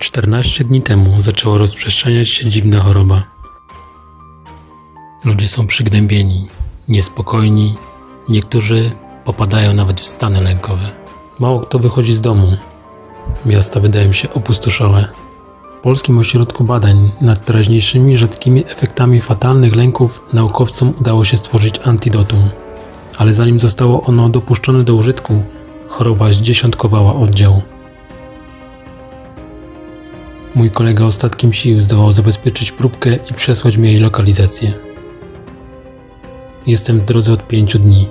14 dni temu zaczęła rozprzestrzeniać się dziwna choroba. Ludzie są przygnębieni, niespokojni, niektórzy popadają nawet w stany lękowe. Mało kto wychodzi z domu. Miasta wydają się opustoszałe. W Polskim Ośrodku Badań nad teraźniejszymi rzadkimi efektami fatalnych lęków naukowcom udało się stworzyć antidotum. Ale zanim zostało ono dopuszczone do użytku, choroba zdziesiątkowała oddział. Mój kolega ostatkiem sił zdołał zabezpieczyć próbkę i przesłać mi jej lokalizację. Jestem w drodze od pięciu dni.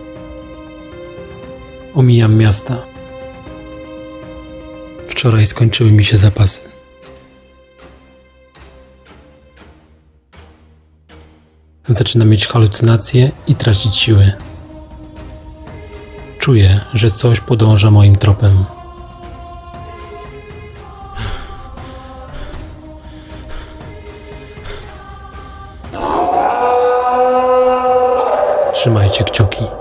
Omijam miasta. Wczoraj skończyły mi się zapasy. Zaczynam mieć halucynacje i tracić siły. Czuję, że coś podąża moim tropem. Trzymajcie kciuki.